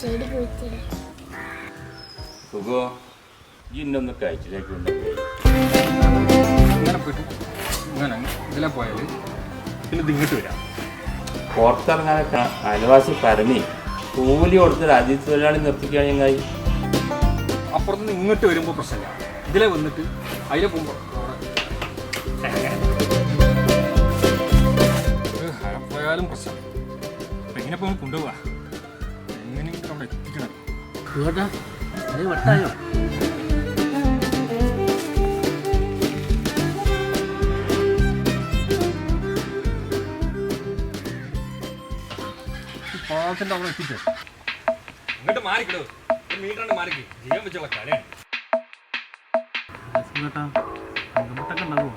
ചെടി സുഖോ ഇന്നൊന്ന് കഴിച്ചിലേക്ക് ഉണ്ടെങ്കിൽ ഇങ്ങനെ പോയിട്ട് ഇങ്ങനെ ഇതിലെ പോയാൽ പിന്നെ ഇത് ഇങ്ങോട്ട് വരാം. പുറത്തിറങ്ങാനൊക്കെ അയൽവാസി പരമി കൂലി കൊടുത്തൊരു അതിഥി തൊഴിലാളി നിർത്തിക്കുകയാണ് ഞങ്ങൾ. അപ്പുറത്തുനിന്ന് ഇങ്ങോട്ട് വരുമ്പോൾ പ്രശ്നമില്ല. ഇതിലെ വന്നിട്ട് അതിലെ പോകുമ്പോൾ പോയാലും പ്രശ്നം. എങ്ങനെ പോകുമ്പോൾ കൊണ്ടുപോവാ? എത്തിക്കണം വട്ടായോ? ഈ പാലത്തിന്റെ അവിടെ എത്തിച്ചേ ഇങ്ങോട്ട് മാറിക്കിടോ. മീറ്ററാണ്ട് മാറിക്ക്. ജീവൻ വെച്ചുള്ള കളിയാണ്. സുഖേട്ടാ അങ്കമുട്ടൊക്കെ ഉണ്ടാവുമോ?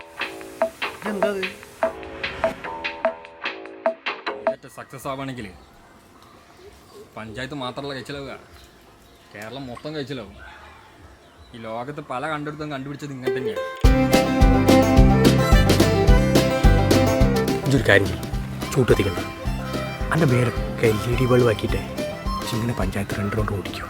സക്സസ് ആവുകയാണെങ്കിൽ പഞ്ചായത്ത് മാത്രമല്ല കഴിച്ചിലാവുക. കേരളം മൊത്തം കഴിച്ചിലാവും. ഈ ലോകത്ത് പല കണ്ടെടുത്തും കണ്ടുപിടിച്ചത് ഇങ്ങനെ തന്നെയാണ്. ഇതൊരു കാര്യം ചൂട്ടെത്തിക്കണ്ട എന്റെ പേരൊക്കെ എൽ ഇ ഡി ബൾബാക്കിയിട്ട് ഇങ്ങനെ പഞ്ചായത്ത് രണ്ട് റൗണ്ട് ഓടിക്കും.